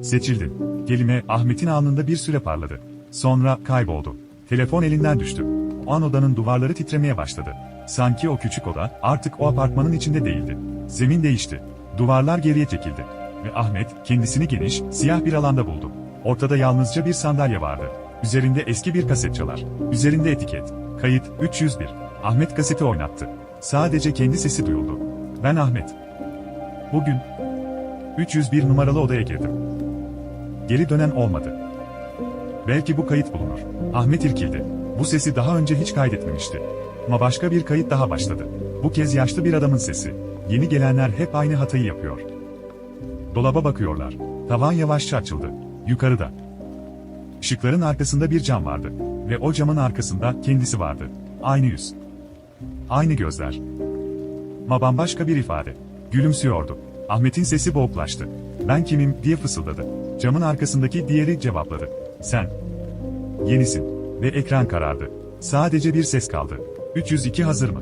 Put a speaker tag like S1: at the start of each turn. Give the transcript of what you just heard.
S1: Seçildin. Kelime Ahmet'in alnında bir süre parladı. Sonra kayboldu. Telefon elinden düştü. O an odanın duvarları titremeye başladı. Sanki o küçük oda artık o apartmanın içinde değildi. Zemin değişti. Duvarlar geriye çekildi. Ve Ahmet kendisini geniş, siyah bir alanda buldu. Ortada yalnızca bir sandalye vardı. Üzerinde eski bir kaset çalar. Üzerinde etiket. Kayıt 301. Ahmet kaseti oynattı. Sadece kendi sesi duyuldu. Ben Ahmet. Bugün 301 numaralı odaya girdim. Geri dönen olmadı. Belki bu kayıt bulunur. Ahmet irkildi. Bu sesi daha önce hiç kaydetmemişti. Ama başka bir kayıt daha başladı. Bu kez yaşlı bir adamın sesi. Yeni gelenler hep aynı hatayı yapıyor. Dolaba bakıyorlar. Tavan yavaşça açıldı. Yukarıda. Işıkların arkasında bir cam vardı. Ve o camın arkasında kendisi vardı. Aynı yüz. Aynı gözler. Ama bambaşka bir ifade. Gülümsüyordu. Ahmet'in sesi boğuklaştı. Ben kimim diye fısıldadı. Camın arkasındaki diğeri cevapladı. Sen. Yenisin. Ve ekran karardı. Sadece bir ses kaldı. 302 hazır mı?